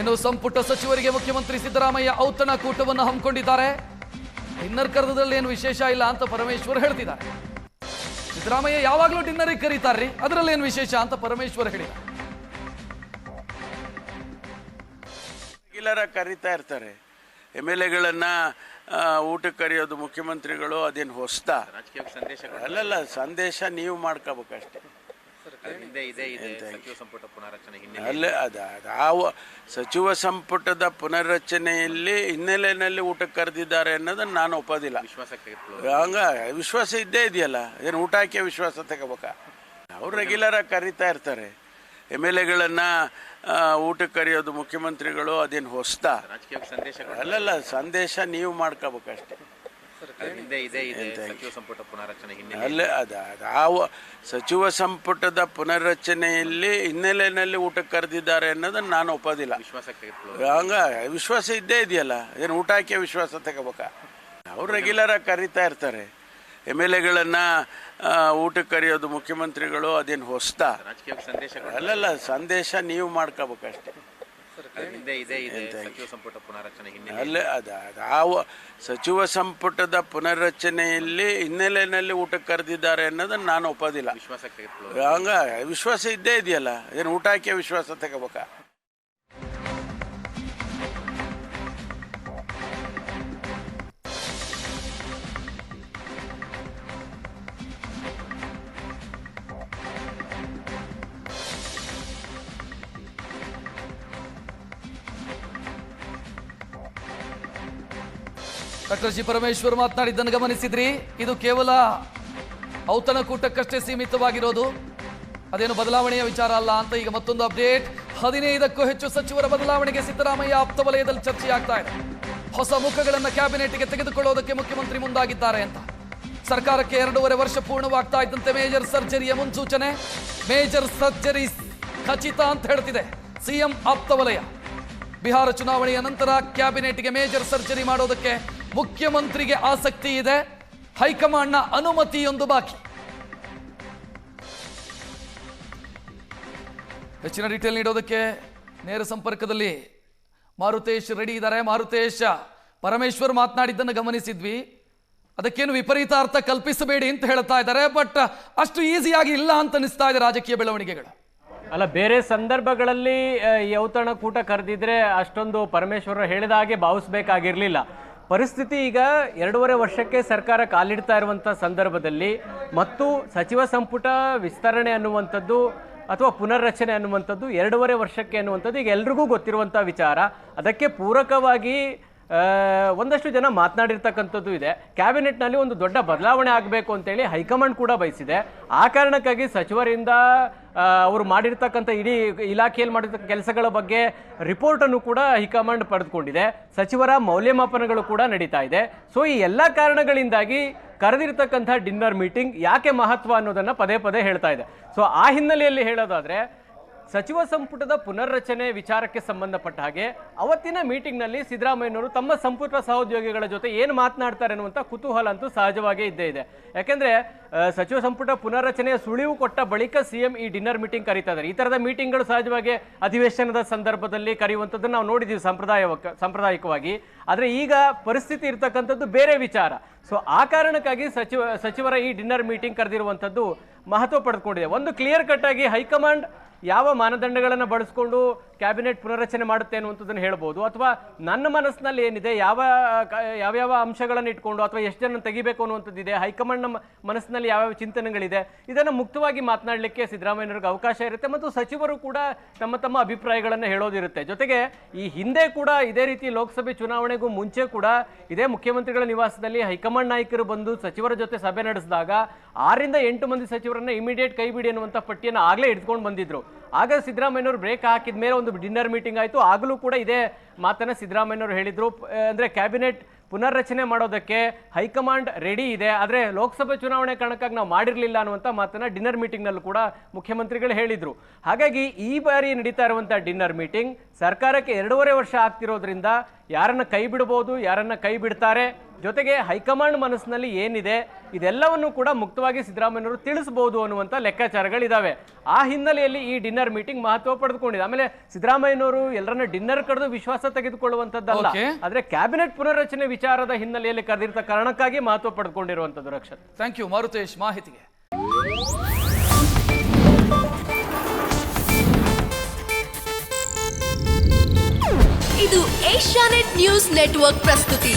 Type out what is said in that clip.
ಇನ್ನು ಸಂಪುಟ ಸಚಿವರಿಗೆ ಮುಖ್ಯಮಂತ್ರಿ ಸಿದ್ದರಾಮಯ್ಯ ಔತಣ ಕೂಟವನ್ನು ಹಮ್ಮಿಕೊಂಡಿದ್ದಾರೆ. ಡಿನ್ನರ್ ಕರೆದಲ್ಲಿ ಏನು ವಿಶೇಷ ಇಲ್ಲ ಅಂತ ಪರಮೇಶ್ವರ್ ಹೇಳ್ತಿದ್ದಾರೆ. ಸಿದ್ದರಾಮಯ್ಯ ಯಾವಾಗಲೂ ಡಿನ್ನರಿಗೆ ಕರೀತಾರ್ರಿ ಅದರಲ್ಲಿ ಏನು ವಿಶೇಷ ಅಂತ ಪರಮೇಶ್ವರ್ ಹೇಳಿ ರೆಗ್ಯುಲರ್ ಆಗಿ ಕರೀತಾ ಇರ್ತಾರೆ. ಎಂ ಎಲ್ ಎಗಳನ್ನ ಊಟಕ್ಕೆ ಕರೆಯೋದು ಮುಖ್ಯಮಂತ್ರಿಗಳು ಅದೇನು ಹೊಸ್ತಾ ರಾಜಕೀಯ ಸಂದೇಶಗಳು ಅಲ್ಲಲ್ಲ ಸಂದೇಶ ನೀವು ಮಾಡ್ಕೋಬೇಕಷ್ಟೇ. ಅಲ್ಲೇ ಅದ ಸಚಿವ ಸಂಪುಟದ ಪುನರ್ರಚನೆಯಲ್ಲಿ ಹಿನ್ನೆಲೆಯಲ್ಲಿ ಊಟಕ್ಕೆ ಕರೆದಿದ್ದಾರೆ ಅನ್ನೋದನ್ನ ನಾನು ಒಪ್ಪೋದಿಲ್ಲ. ಹಂಗ ವಿಶ್ವಾಸ ಇದ್ದೇ ಇದೆಯಲ್ಲ ಏನು ಊಟ ಹಾಕಿ ವಿಶ್ವಾಸ ತಗೋಬೇಕಾ? ಅವ್ರು ರೆಗ್ಯುಲರ್ ಆಗಿ ಕರೀತಾ ಇರ್ತಾರೆ. ಎಂ ಎಲ್ ಎಗಳನ್ನ ಊಟಕ್ಕೆ ಕರೆಯೋದು ಮುಖ್ಯಮಂತ್ರಿಗಳು ಅದೇನು ಹೊಸ್ತಾ? ಅಲ್ಲಲ್ಲ ಸಂದೇಶ ನೀವು ಮಾಡ್ಕೋಬೇಕಷ್ಟೇ. ಅಲ್ಲೇ ಅದ ಅದ. ಆ ವ- ಸಚಿವ ಸಂಪುಟದ ಪುನರ್ರಚನೆಯಲ್ಲಿ ಹಿನ್ನೆಲೆಯಲ್ಲಿ ಊಟಕ್ಕೆ ಕರೆದಿದ್ದಾರೆ ಅನ್ನೋದನ್ನ ನಾನು ಒಪ್ಪೋದಿಲ್ಲ. ಹಂಗ ವಿಶ್ವಾಸ ಇದ್ದೇ ಇದೆಯಲ್ಲ? ಏನು ಊಟ ಹಾಕಿ ವಿಶ್ವಾಸ ತಗೋಬೇಕಾ? ಅವ್ರು ರೆಗ್ಯುಲರ್ ಆಗಿ ಕರೀತಾ ಇರ್ತಾರೆ. ಎಂ ಎಲ್ ಎಗಳನ್ನ ಊಟಕ್ಕೆ ಕರೆಯೋದು ಮುಖ್ಯಮಂತ್ರಿಗಳು ಅದೇನು ಹೊಸ್ತಾ? ಅಲ್ಲಲ್ಲ ಸಂದೇಶ ನೀವು ಮಾಡ್ಕೋಬೇಕಷ್ಟೇ. ಅಲ್ಲೇ ಅದ ಆ ಸಚಿವ ಸಂಪುಟದ ಪುನರ್ರಚನೆಯಲ್ಲಿ ಹಿನ್ನೆಲೆಯಲ್ಲಿ ಊಟಕ್ಕೆ ಕರೆದಿದ್ದಾರೆ ಅನ್ನೋದನ್ನ ನಾನು ಒಪ್ಪೋದಿಲ್ಲ. ಹಂಗ ವಿಶ್ವಾಸ ಇದ್ದೇ ಇದೆಯಲ್ಲ? ಏನು ಊಟ ಹಾಕಿ ವಿಶ್ವಾಸ ತಗೋಬೇಕಾ? ಡಾಕ್ಟರ್ ಜಿ ಪರಮೇಶ್ವರ್ ಮಾತನಾಡಿದ್ದನ್ನು ಗಮನಿಸಿದ್ರಿ. ಇದು ಕೇವಲ ಔತಣಕೂಟಕ್ಕಷ್ಟೇ ಸೀಮಿತವಾಗಿರೋದು. ಅದೇನು ಬದಲಾವಣೆಯ ವಿಚಾರ ಅಲ್ಲ ಅಂತ ಈಗ ಮತ್ತೊಂದು ಅಪ್ಡೇಟ್. ಹದಿನೈದಕ್ಕೂ ಹೆಚ್ಚು ಸಚಿವರ ಬದಲಾವಣೆಗೆ ಸಿದ್ದರಾಮಯ್ಯ ಆಪ್ತ ವಲಯದಲ್ಲಿ ಚರ್ಚೆಯಾಗ್ತಾ ಇದೆ. ಹೊಸ ಮುಖಗಳನ್ನು ಕ್ಯಾಬಿನೆಟ್ಗೆ ತೆಗೆದುಕೊಳ್ಳೋದಕ್ಕೆ ಮುಖ್ಯಮಂತ್ರಿ ಮುಂದಾಗಿದ್ದಾರೆ ಅಂತ. ಸರ್ಕಾರಕ್ಕೆ ಎರಡೂವರೆ ವರ್ಷ ಪೂರ್ಣವಾಗ್ತಾ ಇದ್ದಂತೆ ಮೇಜರ್ ಸರ್ಜರಿಯ ಮುನ್ಸೂಚನೆ. ಮೇಜರ್ ಸರ್ಜರಿ ಖಚಿತ ಅಂತ ಹೇಳ್ತಿದೆ ಸಿಎಂ ಆಪ್ತ ವಲಯ. ಬಿಹಾರ ಚುನಾವಣೆಯ ನಂತರ ಕ್ಯಾಬಿನೆಟ್ಗೆ ಮೇಜರ್ ಸರ್ಜರಿ ಮಾಡೋದಕ್ಕೆ ಮುಖ್ಯಮಂತ್ರಿಗೆ ಆಸಕ್ತಿ ಇದೆ. ಹೈಕಮಾಂಡ್ನ ಅನುಮತಿಯೊಂದು ಬಾಕಿ. ಹೆಚ್ಚಿನ ಡೀಟೇಲ್ ನೀಡೋದಕ್ಕೆ ನೇರ ಸಂಪರ್ಕದಲ್ಲಿ ಮಾರುತೇಶ್ ರೆಡಿ ಇದ್ದಾರೆ. ಮಾರುತೇಶ್, ಪರಮೇಶ್ವರ್ ಮಾತನಾಡಿದ್ದನ್ನು ಗಮನಿಸಿದ್ವಿ. ಅದಕ್ಕೇನು ವಿಪರೀತ ಅರ್ಥ ಕಲ್ಪಿಸಬೇಡಿ ಅಂತ ಹೇಳ್ತಾ ಇದ್ದಾರೆ. ಬಟ್ ಅಷ್ಟು ಈಸಿಯಾಗಿ ಇಲ್ಲ ಅಂತ ಅನಿಸ್ತಾ ಇದೆ ರಾಜಕೀಯ ಬೆಳವಣಿಗೆಗಳು. ಅಲ್ಲ, ಬೇರೆ ಸಂದರ್ಭಗಳಲ್ಲಿ ಯೌತಣ ಕೂಟ ಕರೆದಿದ್ರೆ ಅಷ್ಟೊಂದು ಪರಮೇಶ್ವರ ಹೇಳಿದ ಹಾಗೆ ಭಾವಿಸ್ಬೇಕಾಗಿರ್ಲಿಲ್ಲ. ಪರಿಸ್ಥಿತಿ ಈಗ ಎರಡೂವರೆ ವರ್ಷಕ್ಕೆ ಸರ್ಕಾರ ಕಾಲಿಡ್ತಾ ಇರುವಂಥ ಸಂದರ್ಭದಲ್ಲಿ ಮತ್ತು ಸಚಿವ ಸಂಪುಟ ವಿಸ್ತರಣೆ ಅನ್ನುವಂಥದ್ದು ಅಥವಾ ಪುನರ್ರಚನೆ ಅನ್ನುವಂಥದ್ದು ಎರಡೂವರೆ ವರ್ಷಕ್ಕೆ ಅನ್ನುವಂಥದ್ದು ಈಗ ಎಲ್ರಿಗೂ ಗೊತ್ತಿರುವಂಥ ವಿಚಾರ. ಅದಕ್ಕೆ ಪೂರಕವಾಗಿ ಒಂದಷ್ಟು ಜನ ಮಾತನಾಡಿರ್ತಕ್ಕಂಥದ್ದು ಇದೆ. ಕ್ಯಾಬಿನೆಟ್ನಲ್ಲಿ ಒಂದು ದೊಡ್ಡ ಬದಲಾವಣೆ ಆಗಬೇಕು ಅಂತೇಳಿ ಹೈಕಮಾಂಡ್ ಕೂಡ ಬಯಸಿದೆ. ಆ ಕಾರಣಕ್ಕಾಗಿ ಸಚಿವರಿಂದ ಅವರು ಮಾಡಿರ್ತಕ್ಕಂಥ ಇಡೀ ಇಲಾಖೆಯಲ್ಲಿ ಮಾಡಿರ್ತಕ್ಕ ಕೆಲಸಗಳ ಬಗ್ಗೆ ರಿಪೋರ್ಟನ್ನು ಕೂಡ ಹೈಕಮಾಂಡ್ ಪಡೆದುಕೊಂಡಿದೆ. ಸಚಿವರ ಮೌಲ್ಯಮಾಪನಗಳು ಕೂಡ ನಡೀತಾ ಇದೆ. ಸೊ ಈ ಎಲ್ಲ ಕಾರಣಗಳಿಂದಾಗಿ ಕರೆದಿರ್ತಕ್ಕಂಥ ಡಿನ್ನರ್ ಮೀಟಿಂಗ್ ಯಾಕೆ ಮಹತ್ವ ಅನ್ನೋದನ್ನ ಪದೇ ಪದೇ ಹೇಳ್ತಾ ಇದೆ. ಸೊ ಆ ಹಿನ್ನೆಲೆಯಲ್ಲಿ ಹೇಳೋದಾದ್ರೆ ಸಚಿವ ಸಂಪುಟದ ಪುನರ್ರಚನೆ ವಿಚಾರಕ್ಕೆ ಸಂಬಂಧಪಟ್ಟ ಹಾಗೆ ಅವತ್ತಿನ ಮೀಟಿಂಗ್ನಲ್ಲಿ ಸಿದ್ದರಾಮಯ್ಯನವರು ತಮ್ಮ ಸಂಪುಟ ಸಹೋದ್ಯೋಗಿಗಳ ಜೊತೆ ಏನು ಮಾತನಾಡ್ತಾರೆ ಅನ್ನುವಂಥ ಕುತೂಹಲ ಅಂತೂ ಸಹಜವಾಗೇ ಇದ್ದೇ ಇದೆ. ಯಾಕೆಂದರೆ ಸಚಿವ ಸಂಪುಟ ಪುನರ್ರಚನೆಯ ಸುಳಿವು ಕೊಟ್ಟ ಬಳಿಕ ಸಿಎಂ ಈ ಡಿನ್ನರ್ ಮೀಟಿಂಗ್ ಕರೀತಾ ಇದ್ದಾರೆ. ಈ ತರದ ಮೀಟಿಂಗ್ಗಳು ಸಹಜವಾಗಿ ಅಧಿವೇಶನದ ಸಂದರ್ಭದಲ್ಲಿ ಕರೆಯುವಂಥದ್ದು ನಾವು ನೋಡಿದ್ದೀವಿ ಸಂಪ್ರದಾಯ ಸಾಂಪ್ರದಾಯಿಕವಾಗಿ. ಆದರೆ ಈಗ ಪರಿಸ್ಥಿತಿ ಇರತಕ್ಕಂಥದ್ದು ಬೇರೆ ವಿಚಾರ. ಸೊ, ಆ ಕಾರಣಕ್ಕಾಗಿ ಸಚಿವ, ಸಚಿವರ ಈ ಡಿನ್ನರ್ ಮೀಟಿಂಗ್ ಕರೆದಿರುವಂಥದ್ದು ಮಹತ್ವ ಪಡೆದುಕೊಂಡಿದೆ. ಒಂದು ಕ್ಲಿಯರ್ ಕಟ್ ಆಗಿ ಹೈಕಮಾಂಡ್ ಯಾವ ಮಾನದಂಡಗಳನ್ನು ಬಳಸ್ಕೊಂಡು ಕ್ಯಾಬಿನೆಟ್ ಪುನರಚನೆ ಮಾಡುತ್ತೆ ಅನ್ನುವಂಥದ್ದನ್ನು ಹೇಳ್ಬೋದು. ಅಥವಾ ನನ್ನ ಮನಸ್ಸಿನಲ್ಲಿ ಏನಿದೆ, ಯಾವ ಯಾವ್ಯಾವ ಅಂಶಗಳನ್ನು ಇಟ್ಕೊಂಡು ಅಥವಾ ಎಷ್ಟು ಜನ ತೆಗಿಬೇಕು ಅನ್ನುವಂಥದ್ದಿದೆ ಹೈಕಮಾಂಡ್ ನಮ್ಮ ಮನಸ್ಸಿನಲ್ಲಿ ಯಾವ್ಯಾವ ಚಿಂತನೆಗಳಿದೆ, ಇದನ್ನು ಮುಕ್ತವಾಗಿ ಮಾತನಾಡಲಿಕ್ಕೆ ಸಿದ್ದರಾಮಯ್ಯನವ್ರಿಗೆ ಅವಕಾಶ ಇರುತ್ತೆ ಮತ್ತು ಸಚಿವರು ಕೂಡ ತಮ್ಮ ತಮ್ಮ ಅಭಿಪ್ರಾಯಗಳನ್ನು ಹೇಳೋದಿರುತ್ತೆ. ಜೊತೆಗೆ ಈ ಹಿಂದೆ ಕೂಡ ಇದೇ ರೀತಿ ಲೋಕಸಭೆ ಚುನಾವಣೆಗೂ ಮುಂಚೆ ಕೂಡ ಇದೇ ಮುಖ್ಯಮಂತ್ರಿಗಳ ನಿವಾಸದಲ್ಲಿ ಹೈಕಮಾಂಡ್ ನಾಯಕರು ಬಂದು ಸಚಿವರ ಜೊತೆ ಸಭೆ ನಡೆಸಿದಾಗ ಆರಿಂದ ಎಂಟು ಮಂದಿ ಸಚಿವರನ್ನ ಇಮಿಡಿಯೇಟ್ ಕೈ ಬಿಡಿ ಅನ್ನುವಂಥ ಪಟ್ಟಿಯನ್ನು ಆಗಲೇ ಹಿಡ್ಕೊಂಡು ಬಂದಿದ್ರು. ಆಗ ಸಿದ್ದರಾಮಯ್ಯನವರು ಬ್ರೇಕ್ ಹಾಕಿದ ಮೇಲೆ ಒಂದು ಡಿನ್ನರ್ ಮೀಟಿಂಗ್ ಆಯಿತು. ಆಗಲೂ ಕೂಡ ಇದೇ ಮಾತನ್ನು ಸಿದ್ದರಾಮಯ್ಯನವರು ಹೇಳಿದರು. ಅಂದ್ರೆ ಕ್ಯಾಬಿನೆಟ್ ಪುನರ್ರಚನೆ ಮಾಡೋದಕ್ಕೆ ಹೈಕಮಾಂಡ್ ರೆಡಿ ಇದೆ. ಆದರೆ ಲೋಕಸಭೆ ಚುನಾವಣೆ ಕಾರಣಕ್ಕಾಗಿ ನಾವು ಮಾಡಿರಲಿಲ್ಲ ಅನ್ನುವಂಥ ಮಾತನ್ನ ಡಿನ್ನರ್ ಮೀಟಿಂಗ್ನಲ್ಲೂ ಕೂಡ ಮುಖ್ಯಮಂತ್ರಿಗಳು ಹೇಳಿದರು. ಹಾಗಾಗಿ ಈ ಬಾರಿ ನಡೀತಾ ಇರುವಂಥ ಡಿನ್ನರ್ ಮೀಟಿಂಗ್ ಸರ್ಕಾರಕ್ಕೆ ಎರಡೂವರೆ ವರ್ಷ ಆಗ್ತಿರೋದ್ರಿಂದ ಯಾರನ್ನ ಕೈ ಬಿಡಬಹುದು ಯಾರನ್ನ ಕೈ ಬಿಡ್ತಾರೆ ಜೊತೆಗೆ ಹೈಕಮಾಂಡ್ ಮನಸ್ಸಿನಲ್ಲಿ ಏನಿದೆ ಇದೆಲ್ಲವನ್ನು ಕೂಡ ಮುಕ್ತವಾಗಿ ಸಿದ್ದರಾಮಯ್ಯವರು ತಿಳಿಸಬಹುದು ಅನ್ನುವಂಥ ಲೆಕ್ಕಾಚಾರಗಳಿದಾವೆ. ಆ ಹಿನ್ನೆಲೆಯಲ್ಲಿ ಈ ಡಿನ್ನರ್ ಮೀಟಿಂಗ್ ಮಹತ್ವ ಪಡೆದುಕೊಂಡಿದೆ. ಆಮೇಲೆ ಸಿದ್ದರಾಮಯ್ಯನವರು ಎಲ್ಲರನ್ನ ಡಿನ್ನರ್ ಕರೆದು ವಿಶ್ವಾಸ ತೆಗೆದುಕೊಳ್ಳುವಂತದ್ದಲ್ಲ ಆದರೆ ಆದ್ರೆ ಕ್ಯಾಬಿನೆಟ್ ಪುನರ್ರಚನೆ ವಿಚಾರದ ಹಿನ್ನೆಲೆಯಲ್ಲಿ ಕರೆದಿರ್ತ ಕಾರಣಕ್ಕಾಗಿ ಮಹತ್ವ ಪಡೆದುಕೊಂಡಿರುವಂತದ್ದು ರಕ್ಷತ್. ಥ್ಯಾಂಕ್ ಯು ಮಾರುತೇಶ್ ಮಾಹಿತಿಗೆ ಇದು ಏಷ್ಯಾನೆಟ್ ನ್ಯೂಸ್ ನೆಟ್ವರ್ಕ್ ಪ್ರಸ್ತುತಿ.